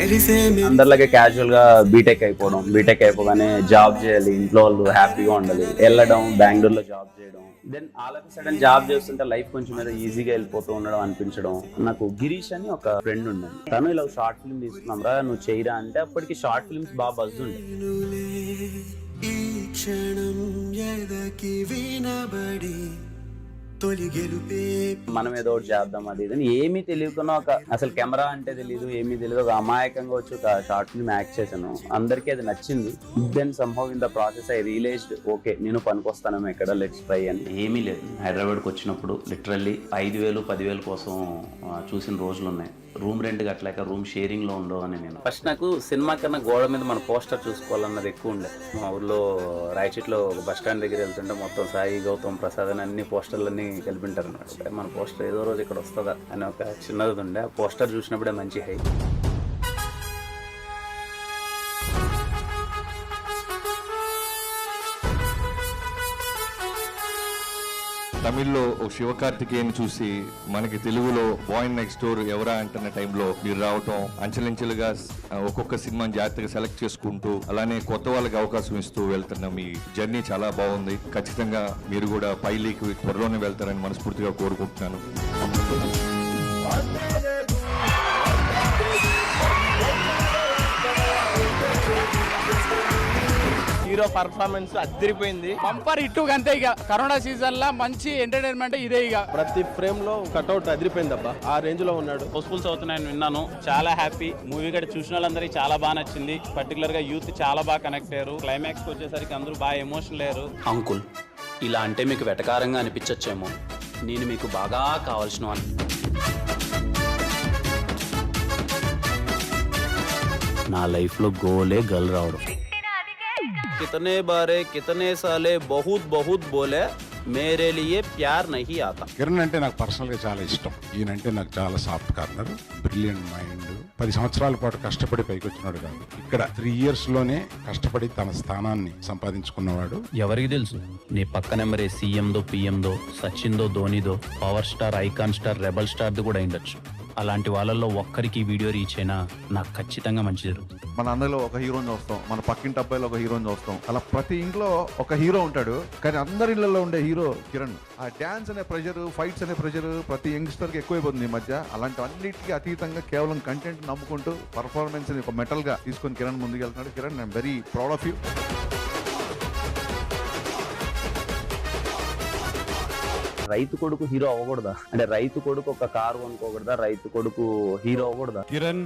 మెరిసే అందరిలాగే క్యాజువల్గా బీటెక్ అయిపోవడం బీటెక్ అయిపోగానే జాబ్ చేయాలి ఇంట్లో వాళ్ళు హ్యాపీగా ఉండాలి వెళ్ళడం బెంగళూరులో జాబ్ చేయడం. Then all of sudden job చేస్తుంటే లైఫ్ కొంచెం ఏదో ఈజీగా వెళ్ళిపోతూ ఉండడం అనిపించడం. నాకు గిరీష్ అని ఒక ఫ్రెండ్ ఉండే తను ఇలా షార్ట్ ఫిల్మ్ తీసుకున్నాం రా నువ్వు చేయరా అంటే అప్పటికి షార్ట్ ఫిల్మ్స్ బాగా బజ్ ఉండే. ఈ క్షణం ఎదకి వినబడి తొలి గెలుపే. మనం ఏదో ఒకటి చేద్దాం అది ఇది ఏమీ తెలియకుండా ఒక అసలు కెమెరా అంటే తెలియదు ఏమీ తెలియదు ఒక అమాయకంగా వచ్చి ఒక షార్ట్ ఫిల్మ్ యాక్ట్ చేశాను. అందరికీ అది నచ్చింది. Then సంభవ్ in the process I realised okay నేను పనికొస్తాను ఎక్కడ లెట్స్ ట్రై అని. ఏమీ లేదు. హైదరాబాద్కి వచ్చినప్పుడు లిటరల్లీ ఐదు వేలు పదివేలు కోసం చూసిన రోజులు ఉన్నాయి. రూమ్ రెంట్ కట్టలేక రూమ్ షేరింగ్లో ఉండవు అని నేను. ఫస్ట్ నాకు సినిమా కన్నా గోడ మీద మన పోస్టర్ చూసుకోవాలన్నది ఎక్కువ ఉండే. మా ఊర్లో రాయచీట్లో ఒక బస్ స్టాండ్ దగ్గర వెళ్తుంటే మొత్తం సాయి గౌతమ్ ప్రసాద్ అని అన్ని పోస్టర్లన్నీ కలిపింటారు అనమాట మన పోస్టర్ ఏదో రోజు ఇక్కడ వస్తుందా అని ఒక చిన్నది ఉండే. ఆ పోస్టర్ చూసినప్పుడే మంచి హై. తమిళ్ళో ఒక శివకార్తికేయని చూసి మనకి తెలుగులో బాయ్ నెక్స్ట్ డోర్ ఎవరా అంటున్న టైంలో మీరు రావటం అంచెలంచెలుగా ఒక్కొక్క సినిమాని జాగ్రత్తగా సెలెక్ట్ చేసుకుంటూ అలానే కొత్త వాళ్ళకి అవకాశం ఇస్తూ వెళ్తున్న మీ జర్నీ చాలా బాగుంది. ఖచ్చితంగా మీరు కూడా పైలీకి త్వరలోనే వెళ్తారని మనస్ఫూర్తిగా కోరుకుంటున్నాను. హీరో పర్ఫార్మెన్స్ అదిరిపోయింది బంపర్ ఇట్టు అంతే ఇక. కరోనా సీజన్ లా మంచి ఎంటర్టైన్మెంట్ ఇదే ఇక. ప్రతి ఫ్రేమ్లో కట్అవుట్ అదిరిపోయింది అబ్బా ఆ రేంజ్లో ఉన్నాడు. హౌస్ఫుల్స్ అవుతున్నాయని విన్నాను. చాలా హ్యాపీ మూవీ కూడా చూసిన వాళ్ళందరికీ చాలా బాగా నచ్చింది. పర్టికులర్గా యూత్ చాలా బాగా కనెక్ట్ అయ్యారు. క్లైమాక్స్ వచ్చేసరికి అందరూ బాగా ఎమోషనల్ అయ్యారు. అంకుల్ ఇలా అంటే మీకు వెటకారంగా అనిపించచ్చేమో. నేను మీకు బాగా కావాల్సిన. నా లైఫ్లో గోలే గల్ రావడం. కితనే బారే కితనే సాలే బహుత్ బహుత్ బోలే మేరే లియే ప్యార్ నహీ ఆతా కిరణ్ అంటే నాకు పర్సనల్గా చాలా ఇష్టం. ఈయనంటే నాకు చాలా సాఫ్ట్ కార్నర్ బ్రిలియంట్ మైండ్ పది సంవత్సరాల పాటు కష్టపడి పైకి వచ్చినాడు కాదు. ఇక్కడ త్రీ ఇయర్స్లోనే కష్టపడి తన స్థానాన్ని సంపాదించుకున్నవాడు. ఎవరికి తెలుసు? నీ పక్క నెంబరే సీఎందో పిఎందో సచిన్దో ధోనిదో power star icon star rebel స్టార్ది కూడా అయిండొచ్చు. అలాంటి వాళ్ళల్లో ఒక్కరికి వీడియో రీచ్ అయినా నాకు ఖచ్చితంగా మంచి జరుగుతుంది. మన అందరిలో ఒక హీరోని చూస్తాం. మన పక్కింటి అబ్బాయిలో ఒక హీరోని చూస్తాం. అలా ప్రతి ఇంట్లో ఒక హీరో ఉంటాడు. కానీ అందరి ఇళ్ళలో ఉండే హీరో కిరణ్. ఆ డ్యాన్స్ అనే ప్రెషర్ ఫైట్స్ అనే ప్రెషర్ ప్రతి యంగ్స్టర్కి ఎక్కువైపోతుంది ఈ మధ్య. అలాంటి అన్నిటికీ అతీతంగా కేవలం కంటెంట్ నమ్ముకుంటూ పర్ఫార్మెన్స్ ఒక మెటల్గా తీసుకొని కిరణ్ ముందుకు వెళ్తున్నాడు Kiran I'm very proud of you రైతు కొడుకు హీరో అవ్వకూడదా? అంటే రైతు కొడుకు ఒక కారు అనుకోకూడదా రైతు కొడుకు హీరో అవ్వకూడదా? కిరణ్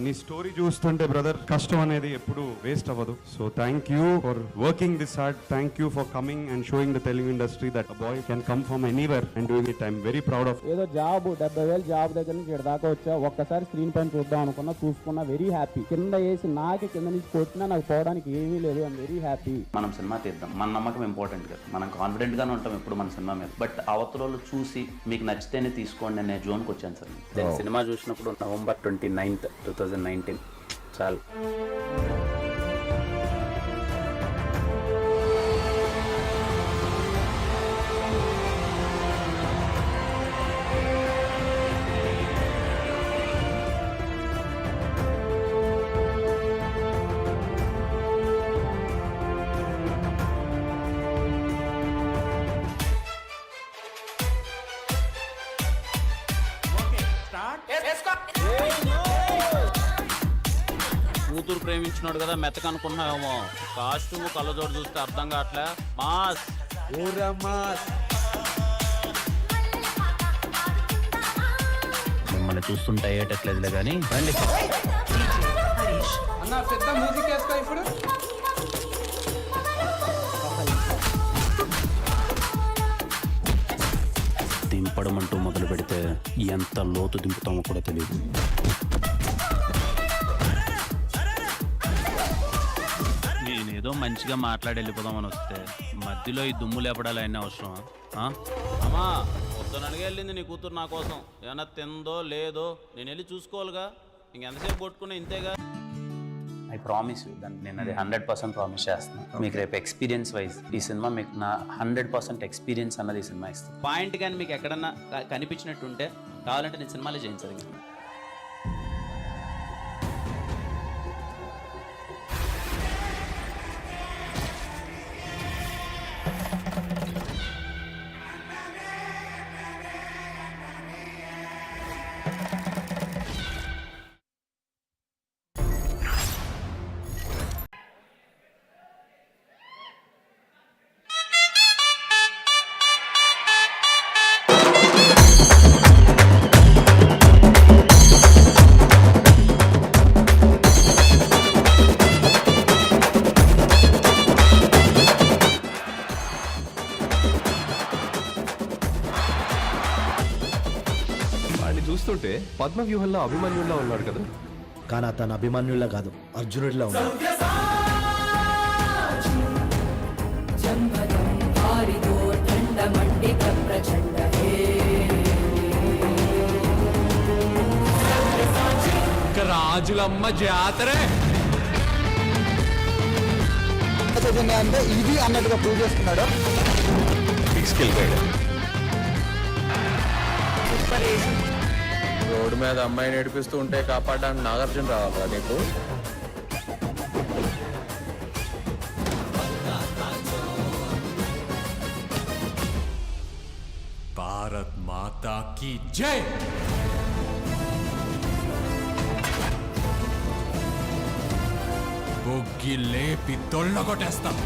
నీ స్టోరీ చూస్తుంటే బ్రదర్ కష్టం అనేది ఎప్పుడు వేస్ట్ అవ్వదు. So thank you for working this hard thank you for coming and showing the Telugu industry that boy can come from anywhere and doing it I'm very proud of ఏదో job డెబ్బై వేలు job దగ్గర నుంచి ఇక్కడ దాకా వచ్చా ఒక్కసారి screen పైన చూద్దాం అనుకున్నా చూసుకున్నా వెరీ హ్యాపీ కింద వేసి నాకే కింద నుంచి కొట్టినా నాకు పోవడానికి ఏమీ లేదు. ఐఎమ్ వెరీ హ్యాపీ మనం సినిమా తీద్దాం. మన నమ్మకం ఇంపార్టెంట్ కదా. మనం కాన్ఫిడెంట్ గానే ఉంటాం ఎప్పుడు మన సినిమా మీద. బట్ అవతల చూసి మీకు నచ్చితేనే తీసుకోండి అనే జోన్కి వచ్చాను సార్. నేను సినిమా చూసినప్పుడు November twenty ninth two thousand nineteen చాలు. కూతురు ప్రేమించినాడు కదా మెత్తక అనుకుంటున్నావేమో. కాస్ట్యూమ్ కళ్ళజోడు చూస్తే అర్థం కావట్లే. మాస్. మిమ్మల్ని చూస్తుంటే అయ్యేటట్లేదులే కానీ రండి. అన్న పెద్ద మ్యూజిక్ వేసుకో ఇప్పుడు. దింపడం అంటూ మొదలు పెడితే ఎంత లోతు దింపుతామో కూడా తెలియదు నేనేదో మంచిగా మాట్లాడి వెళ్ళిపోదామని వస్తే మధ్యలో ఈ దుమ్ము లేపడాలి అయిన అవసరం అమ్మా పొద్దున అడిగి వెళ్ళింది నీ కూతురు నా కోసం. ఏమన్నా తిందో లేదో నేను వెళ్ళి చూసుకోవాలిగా. ఇంకెంతసేపు కొట్టుకున్నా ఇంతేగా. ఐ ప్రామిస్ దాన్ని నేను అది హండ్రెడ్ పర్సెంట్ ప్రామిస్ చేస్తున్నాను మీకు రేపు ఎక్స్పీరియన్స్ వైజ్ ఈ సినిమా మీకు నా హండ్రెడ్ పర్సెంట్ ఎక్స్పీరియన్స్ అన్నది ఈ సినిమా ఇస్తుంది. పాయింట్ కానీ మీకు ఎక్కడన్నా క- కనిపించినట్టుంటే కావాలంటే నేను సినిమాలో చేయించదు చూస్తుంటే పద్మ వ్యూహంలో అభిమన్యుల్లో ఉన్నాడు కదా. కానీ అతను అభిమన్యుల్లా కాదు అర్జునుడిలా ఉన్నాడు. రాజులమ్మ జాతరే. అంటే ఇది అన్నట్టుగా ప్రూవ్ చేస్తున్నాడు. రోడ్డు మీద అమ్మాయిని ఏడిపిస్తూ ఉంటే కాపాడడానికి నాగార్జున రావాలా నీకు? భారత్ మాతా కీ జై! బొగ్గి లేపి తొళ్ళగొట్టేస్తాం.